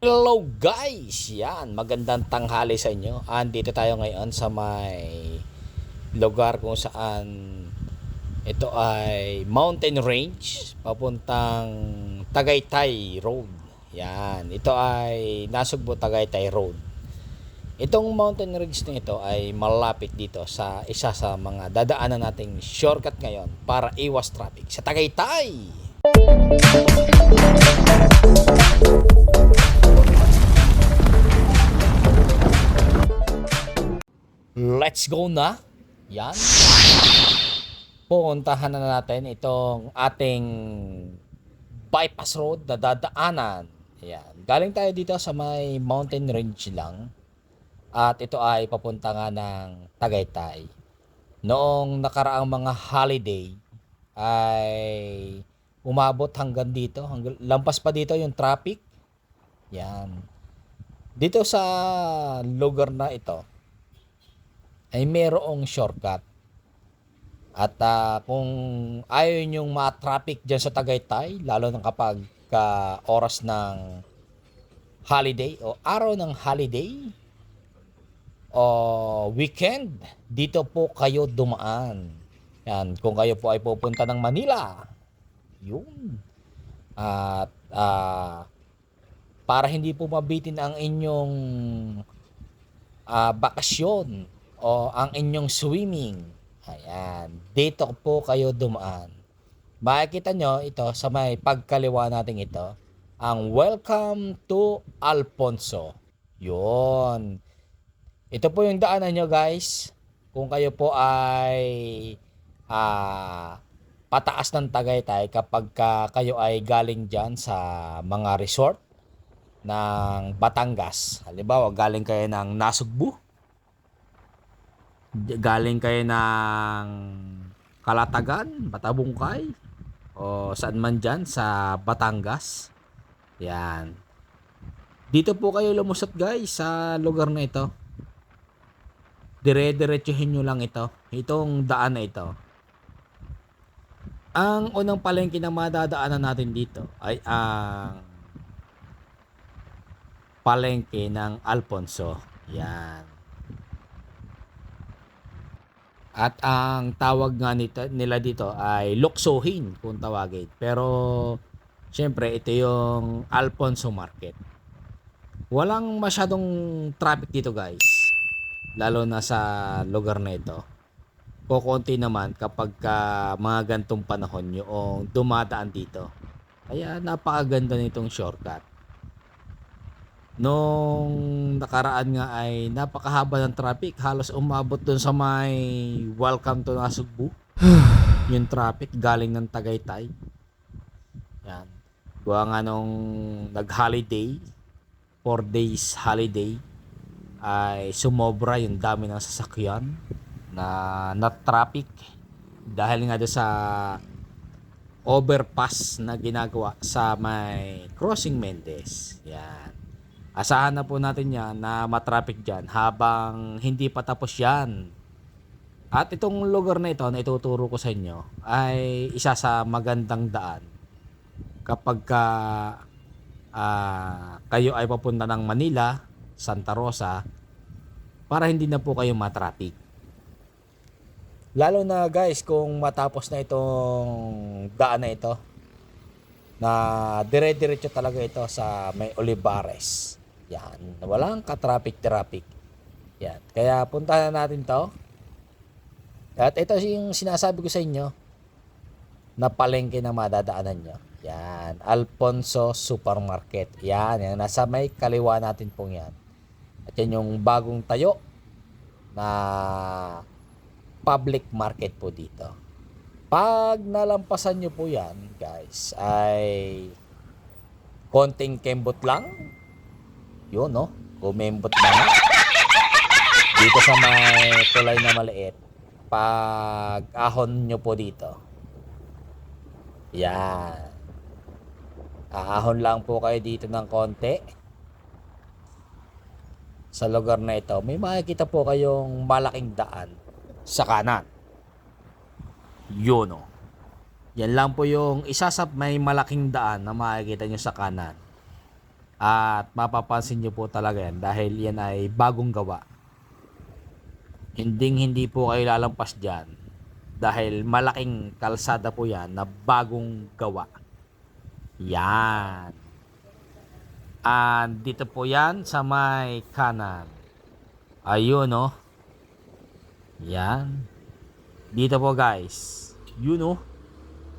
Hello guys! Yan, magandang tanghali sa inyo. Andito tayo ngayon sa may lugar kung saan ito ay mountain range papuntang Tagaytay Road. Yan, ito ay Nasugbo Tagaytay Road. Itong mountain range na ito ay malapit dito sa isa sa mga dadaanan nating shortcut ngayon para iwas traffic sa Tagaytay. Let's go na. Yan. Pupuntahan na natin itong ating bypass road na dadaanan. Yan. Galing tayo dito sa may mountain range lang. At ito ay papunta nga ng Tagaytay. Noong nakaraang mga holiday ay umabot hanggang dito. Hanggang, lampas pa dito yung traffic. Yan. Dito sa lugar na ito, ay merong shortcut. At ah, kung ayaw nyong ma-traffic dyan sa Tagaytay, lalo na kapag ka oras ng holiday o araw ng holiday o weekend, dito po kayo dumaan. Yan, kung kayo po ay pupunta ng Manila, yun. At ah, para hindi po mabitin ang inyong ah, bakasyon o ang inyong swimming. Ayan. Dito po kayo dumaan. Makikita nyo ito sa may pagkaliwa natin ito. Ang Welcome to Alfonso. Yun. Ito po yung daanan nyo guys. Kung kayo po ay ah, pataas ng Tagaytay kapag ka kayo ay galing dyan sa mga resort ng Batangas. Halimbawa, galing kayo ng Nasugbu galing kayo ng Kalatagan, Batabungkay, o saan man dyan sa Batangas. Yan. Dito po kayo lumusot guys sa lugar na ito. Dire-diretsuhin nyo lang ito. Itong daan na ito. Ang unang palengke na madadaanan natin dito ay ang palengke ng Alfonso. Yan. At ang tawag nga nito, nila dito ay luksuhin kung tawagin. Pero syempre ito yung Alfonso Market. Walang masyadong traffic dito guys. Lalo na sa lugar na ito. Kukunti naman kapag ka mga gantong panahon yung dumadaan dito. Kaya napakaganda nitong shortcut. Nung nakaraan nga ay napakahaba ng traffic. Halos umabot dun sa may welcome to Nasugbu. yung traffic galing ng Tagaytay. Yan. Gawa nga nung nag-holiday, 4 days holiday, ay sumobra yung dami ng sasakyan na na traffic dahil nga doon sa overpass na ginagawa sa may crossing Mendes. Yan. Asahan na po natin yan na matraffic dyan habang hindi pa tapos yan. At itong lugar na ito na ituturo ko sa inyo ay isa sa magandang daan kapag ka, ah, kayo ay papunta ng Manila, Santa Rosa, para hindi na po kayo matraffic. Lalo na guys kung matapos na itong daan na ito na dire-diretso talaga ito sa may Olivares. Yan, walang ka-traffic-traffic. Yan. Kaya puntahan na natin 'to. At ito yung sinasabi ko sa inyo na palengke na madadaanan nyo. Yan, Alfonso Supermarket. Yan, yan, nasa may kaliwa natin pong yan. At yan yung bagong tayo na public market po dito. Pag nalampasan nyo po yan, guys, ay konting kembot lang. Yun, no? Kumembot na. Dito sa may tulay na maliit. Pag ahon nyo po dito. Yan. Ahon lang po kayo dito ng konti. Sa lugar na ito, may makikita po kayong malaking daan sa kanan. Yun o. Yan lang po yung isa sa may malaking daan na makikita nyo sa kanan. At mapapansin nyo po talaga yan dahil yan ay bagong gawa. Hinding hindi po kayo lalampas dyan dahil malaking kalsada po yan na bagong gawa. Yan. And dito po yan sa may kanan. Ayun oh. Yan. Dito po guys. Yun oh.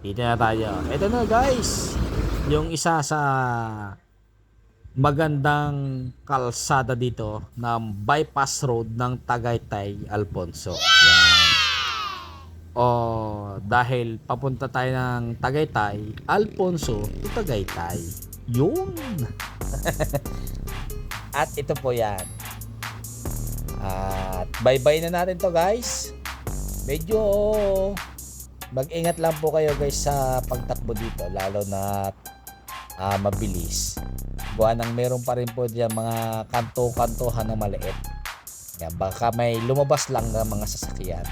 Dito na tayo. Ito na guys. Yung isa sa magandang kalsada dito ng bypass road ng Tagaytay Alfonso. Yan. O dahil papunta tayo ng Tagaytay, Alfonso to Tagaytay. Yun. At ito po yan. At bye-bye na natin to guys. Medyo mag-ingat lang po kayo guys sa pagtakbo dito lalo na ah, mabilis. Buwan nang meron pa rin po diyan mga kanto-kantohan na maliit. Yan, baka may lumabas lang ng mga sasakyan.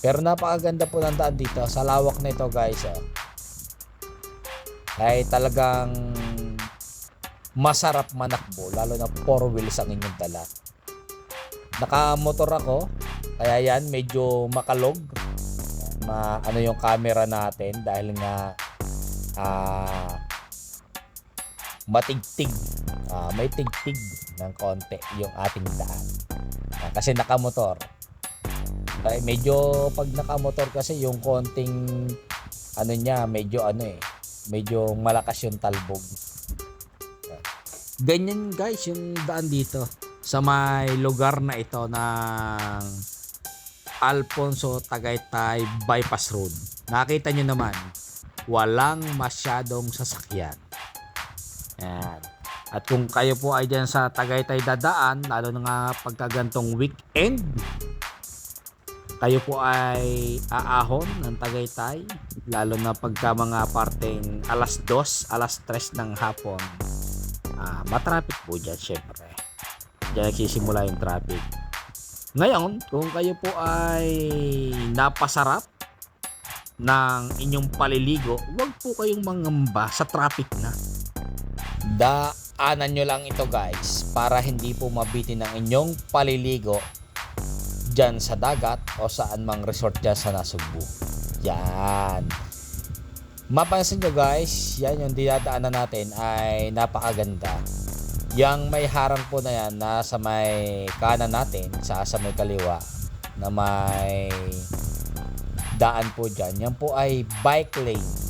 Pero napakaganda po ng daan dito. Sa lawak na ito guys. Oh. Ay talagang masarap manakbo. Lalo na four wheels ang inyong dala. Nakamotor ako. Kaya yan medyo makalog. Ma, ano yung camera natin dahil nga ah matigtig. Ah, may tigtig ng konti yung ating daan. Ah, kasi nakamotor. Ay, medyo pag nakamotor kasi yung konting ano niya, medyo ano eh, medyo malakas yung talbog. Ganyan guys yung daan dito sa may lugar na ito ng Alfonso Tagaytay Bypass Road. Nakita nyo naman, walang masyadong sasakyan. Yan. At kung kayo po ay dyan sa Tagaytay dadaan, lalo na nga pagkagantong weekend, kayo po ay aahon ng Tagaytay, lalo na pagka mga parteng alas 2, alas 3 ng hapon, ah, matraffic po dyan syempre. Diyan nagsisimula yung traffic. Ngayon, kung kayo po ay napasarap ng inyong paliligo, huwag po kayong mangamba sa traffic na. Daanan nyo lang ito guys para hindi po mabitin ang inyong paliligo dyan sa dagat o saan mang resort dyan sa Nasugbu. Yan. Mapansin nyo guys, yan yung dinadaanan natin ay napakaganda. Yang may harang po na yan na sa may kanan natin, sa sa may kaliwa na may daan po dyan. Yan po ay bike lane.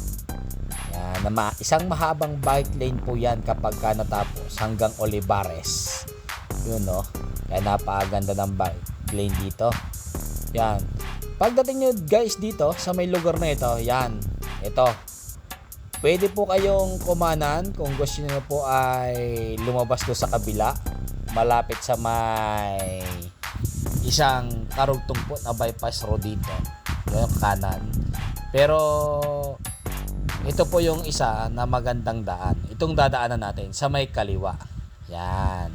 Na ma- isang mahabang bike lane po yan kapag ka natapos hanggang Olivares. Yun no. Kaya napakaganda ng bike lane dito. Yan. Pagdating nyo guys dito sa may lugar na ito, yan. Ito. Pwede po kayong kumanan kung gusto niyo po ay lumabas do sa kabila. Malapit sa may isang karugtong po na bypass road dito. Yung kanan. Pero ito po yung isa na magandang daan. Itong dadaanan natin sa may kaliwa. Yan.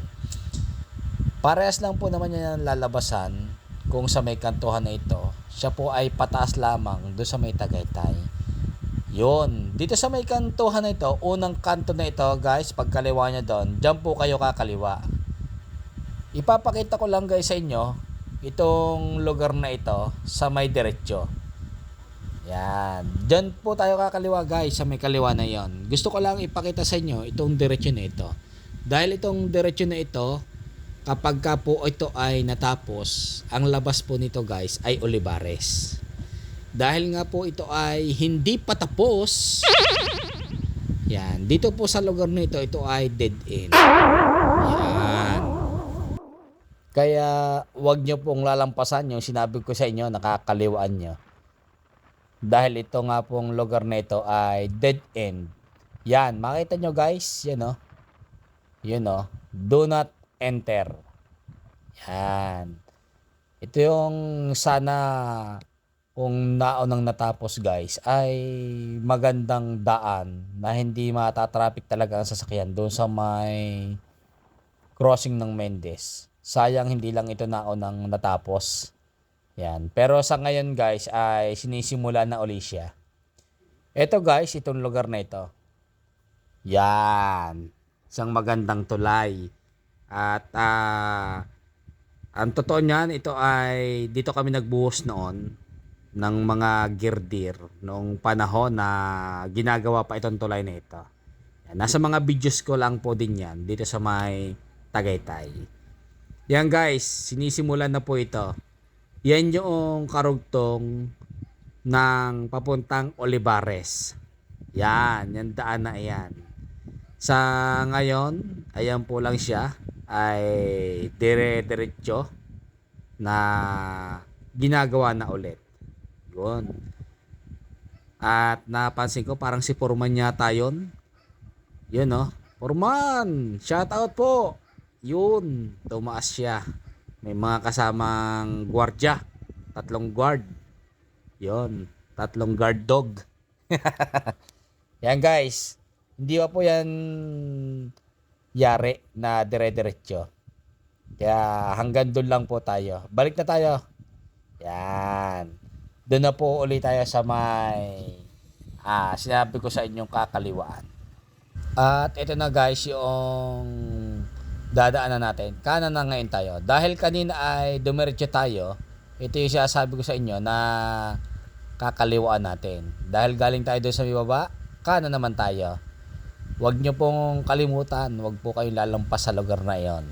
Parehas lang po naman yan ang lalabasan kung sa may kantuhan na ito. Siya po ay pataas lamang do sa may Tagaytay. Yun. Dito sa may kantuhan na ito, unang kanto na ito guys, pagkaliwa nyo doon, dyan po kayo kakaliwa. Ipapakita ko lang guys sa inyo, itong lugar na ito sa may diretsyo. Yan. Dyan po tayo kakaliwa guys sa may kaliwa na yon. Gusto ko lang ipakita sa inyo itong diretsyo na ito. Dahil itong diretsyo na ito, kapag ka po ito ay natapos, ang labas po nito guys ay Olivares. Dahil nga po ito ay hindi pa tapos, yan, dito po sa lugar na ito, ito ay dead end. Yan. Kaya wag nyo pong lalampasan yung sinabi ko sa inyo, nakakaliwaan nyo. Dahil ito nga pong lugar na ito ay dead end. Yan, makita nyo guys, yan o. Yun o. Do not enter. Yan. Ito yung sana kung naunang natapos guys ay magandang daan na hindi matatraffic talaga ang sasakyan doon sa may crossing ng Mendes. Sayang hindi lang ito naunang natapos. Yan. Pero sa ngayon guys ay sinisimula na uli siya. Ito guys, itong lugar na ito. Yan. isang magandang tulay. At ah, ang totoo niyan, ito ay dito kami nagbuhos noon ng mga girdir noong panahon na ginagawa pa itong tulay na ito. Yan, nasa mga videos ko lang po din yan dito sa may Tagaytay. Yan guys, sinisimulan na po ito. Yan yung karugtong ng papuntang Olivares. Yan, yan daan na yan. Sa ngayon, ayan po lang siya ay dire-diretso na ginagawa na ulit. Yun. At napansin ko parang si Purman yata yun. Yun no. Purman! Shout out po! Yun. Tumaas siya. May mga kasamang gwardya. Tatlong guard. Yun. Tatlong guard dog. yan guys. Hindi pa po yan yari na dire-diretso. Kaya hanggang doon lang po tayo. Balik na tayo. Yan. Doon na po ulit tayo sa may ah, sinabi ko sa inyong kakaliwaan. At ito na guys yung dadaanan natin. Kanan na ngayon tayo. Dahil kanina ay dumiretso tayo, ito yung sinasabi ko sa inyo na kakaliwaan natin. Dahil galing tayo doon sa may baba, kanan naman tayo. Huwag nyo pong kalimutan, huwag po kayong lalampas sa lugar na yon.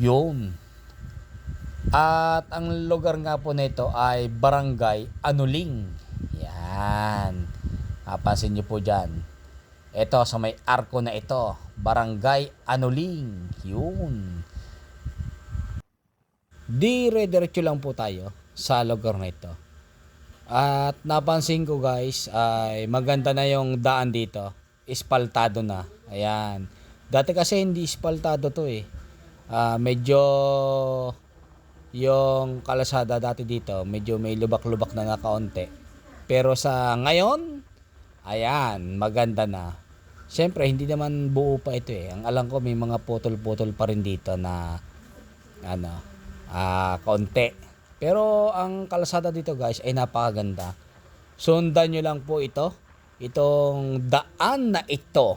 Yun. At ang lugar nga po nito ay Barangay Anuling. Yan. Napansin nyo po dyan. Ito sa may arko na ito. Barangay Anuling. Yun. Dire-diretso lang po tayo sa lugar na ito. At napansin ko guys ay maganda na yung daan dito. Ispaltado na. Ayan. Dati kasi hindi ispaltado to eh. Ah, medyo yung kalasada dati dito, medyo may lubak-lubak na nga kaunti. Pero sa ngayon, ayan, maganda na. Siyempre, hindi naman buo pa ito eh. Ang alam ko, may mga putol-putol pa rin dito na, ano, ah, kaunti. Pero ang kalasada dito guys ay napakaganda. Sundan nyo lang po ito. Itong daan na ito.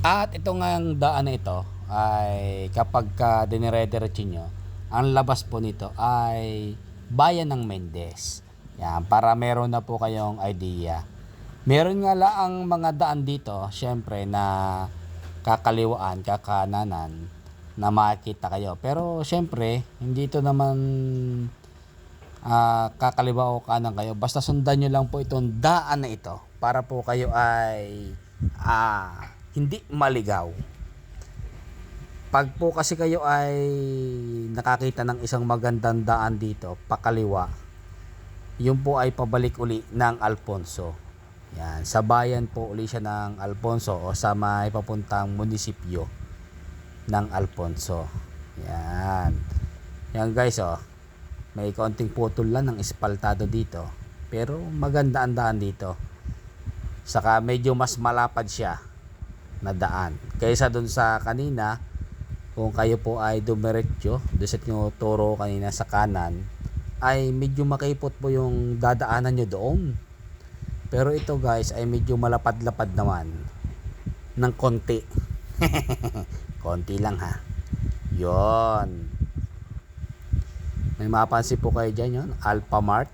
At ito nga ang daan na ito ay kapag ka dinire-diretso nyo, ang labas po nito ay Bayan ng Mendez. Yan, para meron na po kayong idea. Meron nga lang mga daan dito, syempre na kakaliwaan, kakananan na makikita kayo. Pero syempre, hindi ito naman ah, kakaliwa o kanan kayo. Basta sundan nyo lang po itong daan na ito para po kayo ay ah, hindi maligaw. Pag po kasi kayo ay nakakita ng isang magandang daan dito, pakaliwa, yun po ay pabalik uli ng Alfonso. Yan, sa bayan po uli siya ng Alfonso o sa may papuntang munisipyo ng Alfonso. Yan. Yan guys oh. May konting putol lang ng espaltado dito. Pero maganda ang daan dito. Saka medyo mas malapad siya na daan. Kaysa dun sa kanina, kung kayo po ay dumiretso, doon sa tinuturo kanina sa kanan, ay medyo makipot po yung dadaanan nyo doon. Pero ito guys ay medyo malapad-lapad naman ng konti. konti lang ha. Yon. May mapansin po kayo dyan yun. Alpha Mart.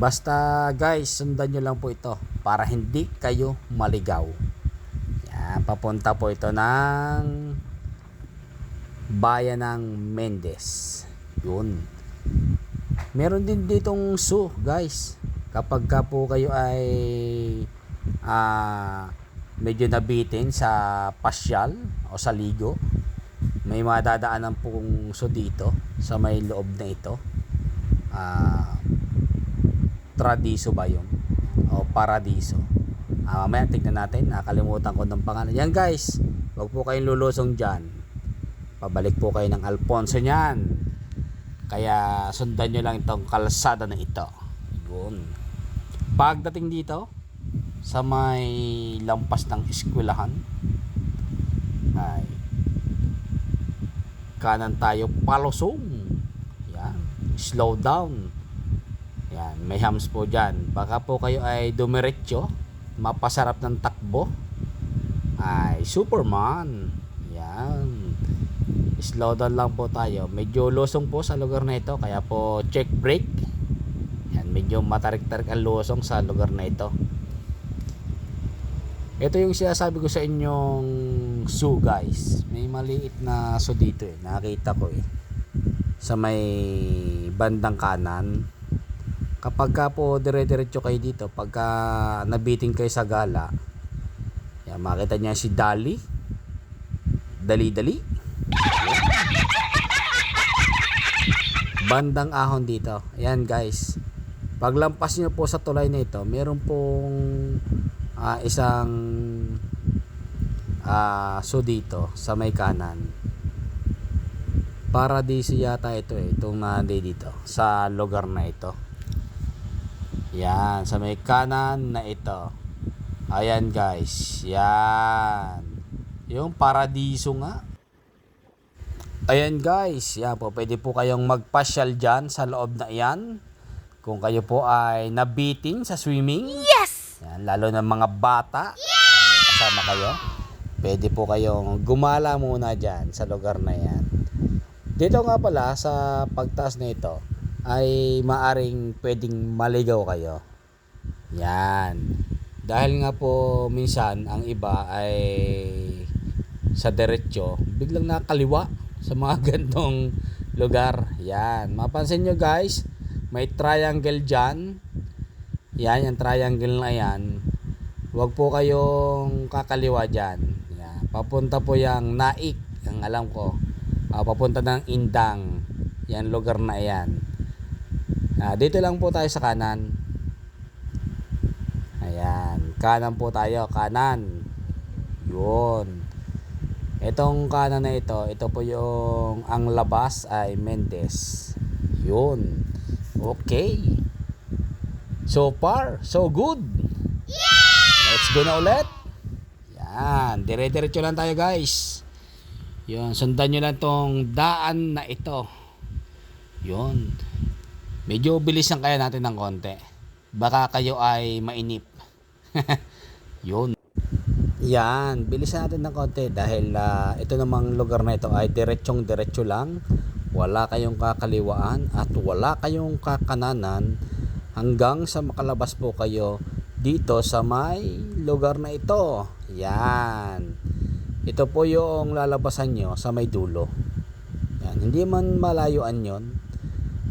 Basta guys, sundan nyo lang po ito para hindi kayo maligaw. Yan, papunta po ito ng bayan ng Mendez. Yun. Meron din ditong zoo, guys. Kapag ka po kayo ay ah, medyo nabitin sa pasyal o sa ligo, may mga dadaanan pong zoo dito sa may loob na ito. Ah, Tradiso ba yun? O Paradiso. Ah, mamaya tignan natin. Nakalimutan ko ng pangalan. Yan guys. Huwag po kayong lulusong dyan. Pabalik po kayo ng Alfonso niyan. Kaya sundan nyo lang itong kalsada na ito. Yun. Pagdating dito, sa may lampas ng eskwelahan, ay kanan tayo palusong. Yan. Slow down. Yan. May hams po dyan. Baka po kayo ay dumiretso mapasarap ng takbo ay Superman. Yan. Slow down lang po tayo. Medyo lusong po sa lugar na ito kaya po check brake. Yan, medyo matarik-tarik ang lusong sa lugar na ito. Ito yung sinasabi ko sa inyong zoo guys. May maliit na zoo dito eh. Nakita ko eh. Sa may bandang kanan. Kapag ka po dire-diretso kayo dito, pagka nabiting kayo sa gala, yan, makita niya si Dali. Dali-dali. Bandang ahon dito. Ayan guys. Paglampas niyo po sa tulay na ito, meron pong ah, isang ah so dito sa may kanan. Paradiso yata ito eh, itong nandi dito sa lugar na ito. Yan, sa may kanan na ito. Ayan guys, yan. Yung paradiso nga. Ayan guys, yan po, pwede po kayong magpasyal dyan sa loob na iyan. Kung kayo po ay nabiting sa swimming. Yes! Yan, lalo na mga bata. Yan, may kasama kayo. Pwede po kayong gumala muna dyan sa lugar na yan. Dito nga pala sa pagtaas na ito ay maaring pwedeng maligaw kayo. Yan. Dahil nga po minsan ang iba ay sa diretsyo, biglang nakaliwa sa mga gantong lugar. Yan. Mapansin nyo guys, may triangle dyan. Yan, yung triangle na yan. Huwag po kayong kakaliwa dyan. Yan. Papunta po yung Naik, ang alam ko. Ah, papunta ng Indang. Yan, lugar na yan. Ah, dito lang po tayo sa kanan. Ayan. Kanan po tayo. Kanan. Yun. Itong kanan na ito, ito po yung ang labas ay Mendes. Yun. Okay. So far, so good. Let's go na ulit. Yan. Dire-diretso lang tayo guys. Yun. Sundan nyo lang tong daan na ito. Yun. Medyo bilisan kaya natin ng konti. Baka kayo ay mainip. Yun. Yan, bilisan natin ng konti dahil ah, ito namang lugar na ito ay diretsong diretso lang. Wala kayong kakaliwaan at wala kayong kakananan hanggang sa makalabas po kayo dito sa may lugar na ito. Yan. Ito po yung lalabasan nyo sa may dulo. Yan. Hindi man malayuan yon.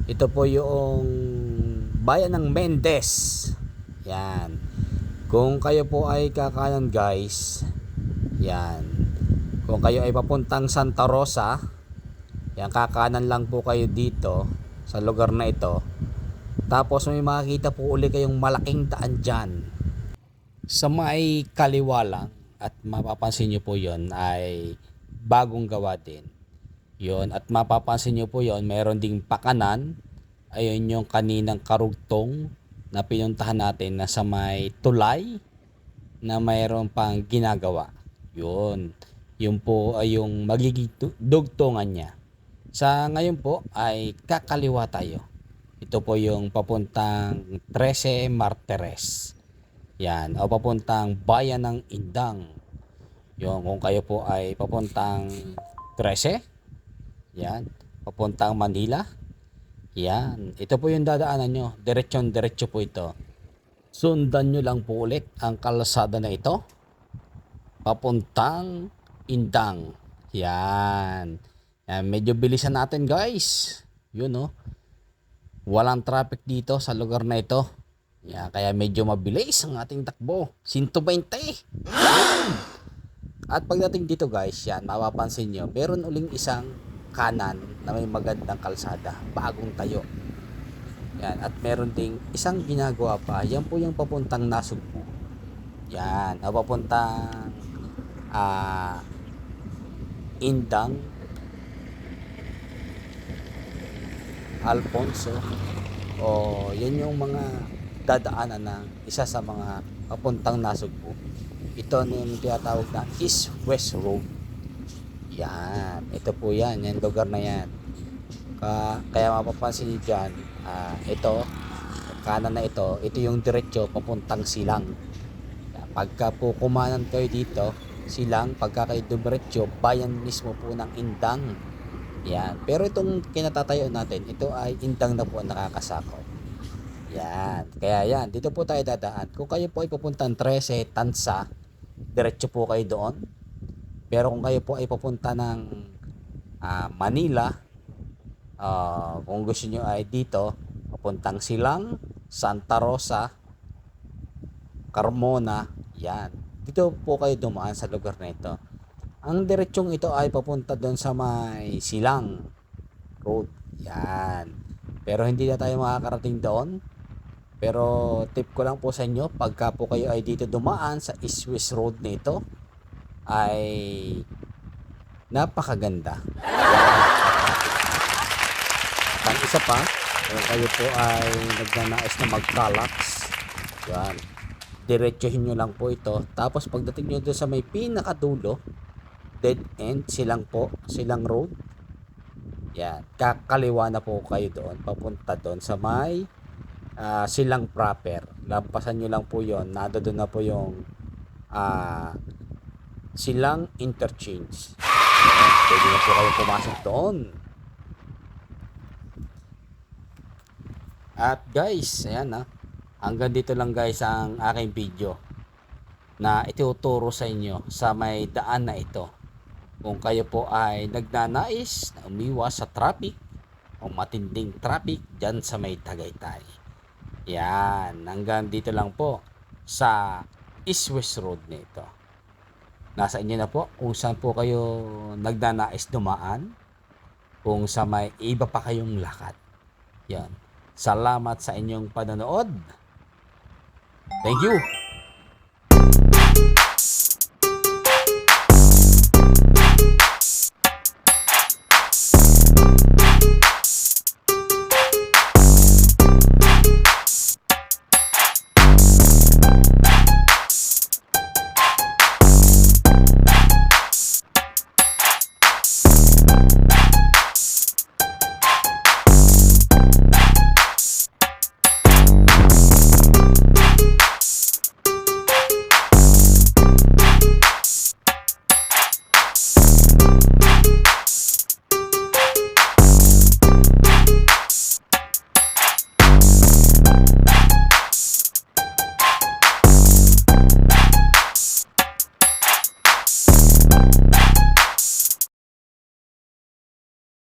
Ito po yung bayan ng Mendes. Yan. Kung kayo po ay kakanan guys, yan. Kung kayo ay papuntang Santa Rosa, yan kakanan lang po kayo dito sa lugar na ito. Tapos may makikita po uli kayong malaking daan dyan. Sa may kaliwa lang at mapapansin nyo po yon ay bagong gawa din. Yon at mapapansin nyo po yon meron ding pakanan. Ayun yung kaninang karugtong na pinuntahan natin na sa may tulay na mayroon pang ginagawa. Yun. Yun po ay yung magiging tu- dugtungan niya. Sa ngayon po ay kakaliwa tayo. Ito po yung papuntang 13 Martires. Yan. O papuntang Bayan ng Indang. Yung kung kayo po ay papuntang 13. Yan. Papuntang Manila. Yan. Ito po yung dadaanan nyo. Diretsyon diretso po ito. Sundan nyo lang po ulit ang kalsada na ito. Papuntang Indang. Yan. Yan. Medyo bilisan natin guys. Yun oh. Walang traffic dito sa lugar na ito. Yan. Kaya medyo mabilis ang ating takbo. 120. Yan. At pagdating dito guys, yan, mapapansin nyo, meron uling isang kanan na may magandang kalsada, bagong tayo. Yan, at meron ding isang ginagawa pa, yan po yung papuntang Nasugbu. Yan, o papuntang ah Indang Alfonso o yan yung mga dadaanan ng isa sa mga papuntang Nasugbu. Ito yung tinatawag na East-West Road. Yan. Ito po yan. Yan lugar na yan. Ka, kaya mapapansin niyo dyan, ah, ito, kanan na ito, ito yung diretsyo papuntang silang. Pagka po kumanan kayo dito, silang pagka kayo dumiretso, bayan mismo po ng Indang. Yan. Pero itong kinatatayo natin, ito ay Indang na po ang nakakasakop. Yan. Kaya yan, dito po tayo dadaan. Kung kayo po ay pupuntang 13, Tansa, diretso po kayo doon. Pero kung kayo po ay pupunta ng ah, Manila, ah, kung gusto nyo ay dito, papuntang Silang, Santa Rosa, Carmona, yan. Dito po kayo dumaan sa lugar na ito. Ang diretsong ito ay papunta doon sa may Silang Road. Yan. Pero hindi na tayo makakarating doon. Pero tip ko lang po sa inyo, pagka po kayo ay dito dumaan sa West Road na ito, ay napakaganda. Ang isa pa, kung kayo po ay nagnanais na mag-collapse, yan, diretsuhin nyo lang po ito. Tapos pagdating nyo doon sa may pinakadulo, dead end, silang po, silang road. Yan, kakaliwa na po kayo doon, papunta doon sa may ah, silang proper. Lampasan nyo lang po yon nado doon na po yung ah, silang interchange. Yan, pwede na po kayo pumasok doon. At guys, ayan na. Hanggang dito lang guys ang aking video na ituturo sa inyo sa may daan na ito. Kung kayo po ay nagnanais na umiwas sa traffic o matinding traffic dyan sa may Tagaytay. Yan, hanggang dito lang po sa East West Road nito. Nasa inyo na po kung saan po kayo nagnanais dumaan, kung sa may iba pa kayong lakad. Yan. Salamat sa inyong panonood. Thank you.